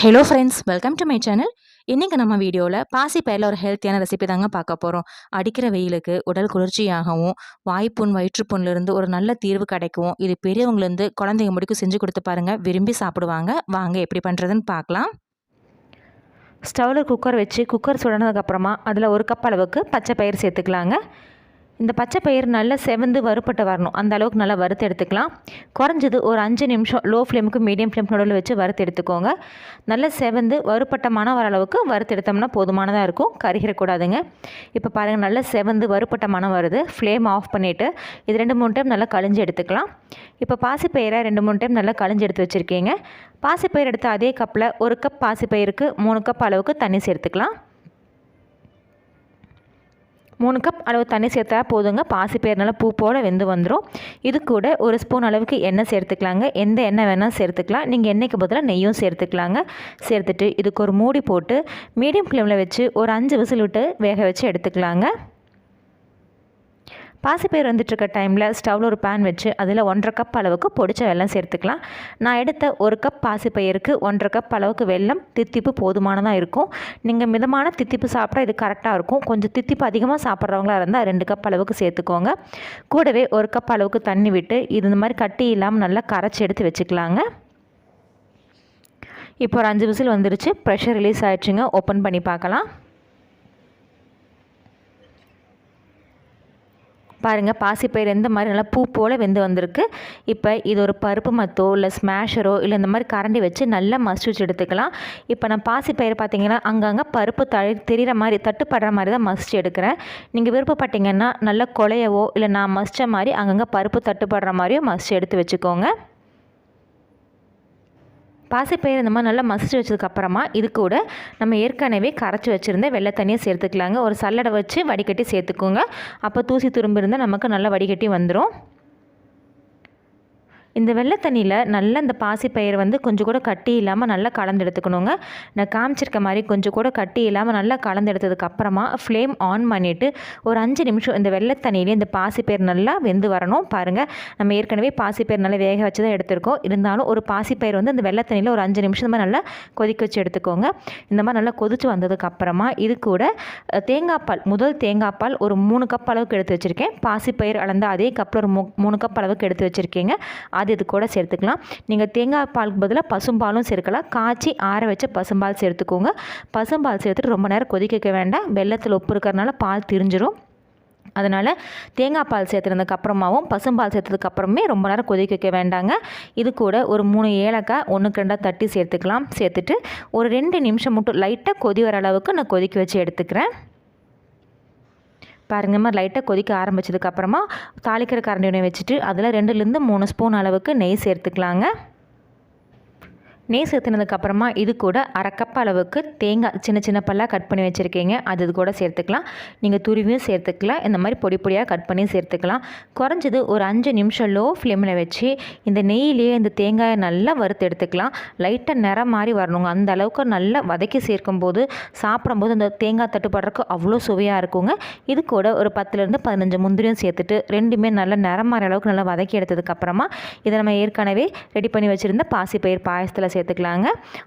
Hello friends welcome to my channel இன்றைக்கி நம்ம வீடியோவில் பாசி பயிரில் ஒரு ஹெல்த்தியான ரெசிபி தாங்க பார்க்க போகிறோம் அடிக்கிற வெயிலுக்கு உடல் குளிர்ச்சியாகவும் வாய்ப்புண் வயிற்றுப்புண்ணிலிருந்து ஒரு நல்ல தீர்வு கிடைக்கும். இது பெரியவங்கலேருந்து குழந்தைங்க முடிக்கும் செஞ்சு கொடுத்து பாருங்கள் விரும்பி சாப்பிடுவாங்க. வாங்க எப்படி பண்ணுறதுன்னு பார்க்கலாம். ஸ்டவ்வில் குக்கர் வச்சு குக்கர் சுடனதுக்கப்புறமா அதில் ஒரு கப் அளவுக்கு பச்சை பயிர் சேர்த்துக்கலாங்க. இந்த பச்சை பயிர் நல்லா செவந்து வறுப்பட்டு வரணும். அந்த அளவுக்கு நல்லா வறுத்து எடுத்துக்கலாம். குறைஞ்சது ஒரு அஞ்சு நிமிஷம் லோ ஃப்ளேமுக்கு மீடியம் ஃப்ளேம் நடுவில் வச்சு வறுத்து எடுத்துக்கோங்க. நல்லா செவந்து வறுப்பட்ட மனம் வர அளவுக்கு வறுத்து எடுத்தோம்னா போதுமானதாக இருக்கும். கருகிடக்கூடாதுங்க இப்போ பாருங்கள் நல்லா செவந்து வறுப்பட்ட மனம் வருது. ஃப்ளேம் ஆஃப் பண்ணிவிட்டு இது ரெண்டு மூணு டைம் நல்லா கழிஞ்சு எடுத்துக்கலாம். இப்போ பாசிப்பயிரை ரெண்டு மூணு டைம் நல்லா கழிஞ்சு எடுத்து வச்சுருக்கீங்க. பாசிப்பயிர் எடுத்த அதே கப்பில் ஒரு கப் பாசிப்பயிருக்கு மூணு கப் அளவுக்கு தண்ணி சேர்த்துக்கலாம். மூணு கப் அளவு தண்ணி சேர்த்தா போதுங்க. பாசி நல்லா பூ போல் வெந்து வந்துடும் இது கூட ஒரு ஸ்பூன் அளவுக்கு எண்ணெய் சேர்த்துக்கலாங்க. எந்த எண்ணெய் வேணால் சேர்த்துக்கலாம். நீங்கள் எண்ணெய்க்கு பதிலாக நெய்யும் சேர்த்துக்கலாங்க. சேர்த்துட்டு இதுக்கு ஒரு மூடி போட்டு மீடியம் ஃப்ளேமில் வச்சு ஒரு அஞ்சு விசில் விட்டு வேக வச்சு எடுத்துக்கலாங்க. பாசிப்பயிர் வந்துட்டுருக்க டைமில் ஸ்டவ்வில் ஒரு பேன் வச்சு அதில் ஒன்றரை கப் அளவுக்கு பொடிச்ச வெள்ளம் சேர்த்துக்கலாம். நான் எடுத்த ஒரு கப் பாசிப்பயிருக்கு ஒன்றரை கப் அளவுக்கு வெள்ளம் தித்திப்பு போதுமானதாக இருக்கும். நீங்கள் மிதமான தித்திப்பு சாப்பிட்டா இது கரெக்டாக இருக்கும். கொஞ்சம் தித்திப்பு அதிகமாக சாப்பிட்றவங்களா இருந்தால் ரெண்டு கப் அளவுக்கு சேர்த்துக்கோங்க. கூடவே ஒரு கப் அளவுக்கு தண்ணி விட்டு இது இந்த மாதிரி கட்டி இல்லாமல் நல்லா கரைச்சி எடுத்து வச்சுக்கலாங்க. இப்போ ஒரு அஞ்சு விசில் வந்துருச்சு. ப்ரெஷர் ரிலீஸ் ஆகிடுச்சுங்க ஓப்பன் பண்ணி பார்க்கலாம். பாருங்கள் பாசிப்பயிறு எந்த மாதிரி நல்லா பூ போல் வெந்து வந்திருக்கு. இப்போ இது ஒரு பருப்பு மத்தோ இல்லை ஸ்மேஷரோ இல்லை இந்த மாதிரி கரண்டி வச்சு நல்லா மசிச்சு வச்சு எடுத்துக்கலாம். இப்போ நான் பாசிப்பயிறு பார்த்திங்கன்னா அங்கங்கே பருப்பு தழி தெரிகிற மாதிரி தட்டுப்படுற மாதிரி தான் மசிச்சு எடுக்கிறேன். நீங்கள் விருப்பப்பட்டீங்கன்னா நல்லா கொலையவோ இல்லை நான் மசித்த மாதிரி அங்கங்கே பருப்பு தட்டுப்படுற மாதிரியோ மசிச்சு எடுத்து வச்சுக்கோங்க. பாசிப்பயிர் இந்த மாதிரி நல்லா மசிச்சு வச்சதுக்கப்புறமா இது கூட நம்ம ஏற்கனவே கரைச்சி வச்சுருந்த வெள்ளை தண்ணியை சேர்த்துக்கலாங்க. ஒரு சல்லடை வச்சு வடிகட்டி சேர்த்துக்கோங்க. அப்போ தூசி துரும்பு இருந்தால் நமக்கு நல்லா வடிகட்டி வந்துடும் இந்த வெள்ளை தண்ணியில் நல்லா இந்த பாசிப்பயிர் வந்து கொஞ்சம் கூட கட்டி இல்லாமல் நல்லா கலந்து எடுத்துக்கணுங்க. நான் காமிச்சிருக்க மாதிரி கொஞ்சம் கூட கட்டி இல்லாமல் நல்லா கலந்து எடுத்ததுக்கப்புறமா ஃப்ளேம் ஆன் பண்ணிவிட்டு ஒரு அஞ்சு நிமிஷம் இந்த வெள்ளை தண்ணியிலே இந்த பாசிப்பயிர் நல்லா வெந்து வரணும். பாருங்கள் நம்ம ஏற்கனவே பாசிப்பயிர் நல்லா வேக வச்சு தான் எடுத்திருக்கோம். இருந்தாலும் ஒரு பாசிப்பயிர் வந்து இந்த வெள்ளை தண்ணியில் ஒரு அஞ்சு நிமிஷம் நல்லா கொதிக்க வச்சு எடுத்துக்கோங்க. இந்த மாதிரி நல்லா கொதிச்சு வந்ததுக்கப்புறமா இது கூட தேங்காய் பால் முதல் தேங்காய் பால் ஒரு மூணு கப் அளவுக்கு எடுத்து வச்சுருக்கேன். பாசிப்பயிர் அளந்த அதே கப்பில் ஒரு மூணு கப் அளவுக்கு எடுத்து வச்சுருக்கேங்க. அது இது கூட சேர்த்துக்கலாம். நீங்கள் தேங்காய் பாலுக்கு பதிலாக பசும்பாலும் சேர்க்கலாம். காய்ச்சி ஆற வச்ச பசும்பால் சேர்த்துக்கோங்க. பசும்பால் சேர்த்துட்டு ரொம்ப நேரம் கொதிக்க வேண்டாம். வெள்ளத்தில் உப்பு இருக்கிறதுனால பால் திரிஞ்சிடும் அதனால் தேங்காய் பால் சேர்த்துனதுக்கப்புறமாவும் பசும்பால் சேர்த்ததுக்கப்புறமே ரொம்ப நேரம் கொதிக்க வைக்க வேண்டாங்க. இது கூட ஒரு மூணு ஏலக்காய் ஒன்றுக்கு ரெண்டாக தட்டி சேர்த்துக்கலாம். சேர்த்துட்டு ஒரு ரெண்டு நிமிஷம் மட்டும் லைட்டாக கொதி வர அளவுக்கு நான் கொதிக்க வச்சு எடுத்துக்கிறேன். பாருங்கள் மாதிரி லைட்டாக கொதிக்க ஆரம்பித்ததுக்கப்புறமா தாளிக்கிற கரண்டியுனை வச்சுட்டு அதில் ரெண்டுலேருந்து மூணு ஸ்பூன் அளவுக்கு நெய் சேர்த்துக்கலாங்க. நெய் சேர்த்துனதுக்கப்புறமா இது கூட அரை கப் அளவுக்கு தேங்காய் சின்ன சின்ன பல்லாக கட் பண்ணி வச்சுருக்கீங்க. அது இது கூட சேர்த்துக்கலாம். நீங்கள் துருவியும் சேர்த்துக்கலாம். இந்த மாதிரி பொடி பொடியாக கட் பண்ணி சேர்த்துக்கலாம். குறைஞ்சது ஒரு அஞ்சு நிமிஷம் லோ ஃப்ளேமில் வச்சு இந்த நெய்யிலேயே இந்த தேங்காயை நல்லா வறுத்து எடுத்துக்கலாம். லைட்டாக நிறம் மாதிரி வரணுங்க. அந்த அளவுக்கு நல்லா வதக்கி சேர்க்கும்போது சாப்பிடும்போது அந்த தேங்காய் தட்டுப்படுறதுக்கு அவ்வளோ சுவையாக இருக்குங்க. இது கூட ஒரு பத்துலேருந்து பதினஞ்சு முந்திரியும் சேர்த்துட்டு ரெண்டுமே நல்லா நிறம் மாற அளவுக்கு நல்லா வதக்கி எடுத்ததுக்கப்புறமா இதை நம்ம ஏற்கனவே ரெடி பண்ணி வச்சுருந்த பாசிப்பயிர் பாயசத்தில் சேர்த்துக்கலாங்க.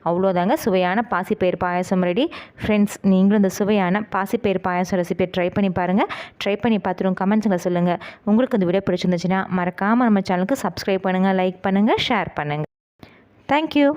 அவ்வளோதாங்க. சுவையான பாசிப்பயிர் பாயசம் ரெடி ஃப்ரெண்ட்ஸ் நீங்களும் இந்த சுவையான பாசிப்பயிர் பாயசம் ரெசிபியை ட்ரை பண்ணி பாருங்கள் ட்ரை பண்ணி பார்த்துருவோம் கமெண்ட்ஸில் சொல்லுங்கள் உங்களுக்கு இந்த வீடியோ பிடிச்சிருந்துச்சுன்னா மறக்காமல் நம்ம சேனலுக்கு சப்ஸ்கிரைப் பண்ணுங்கள் லைக் பண்ணுங்கள் ஷேர் பண்ணுங்கள் தேங்க்யூ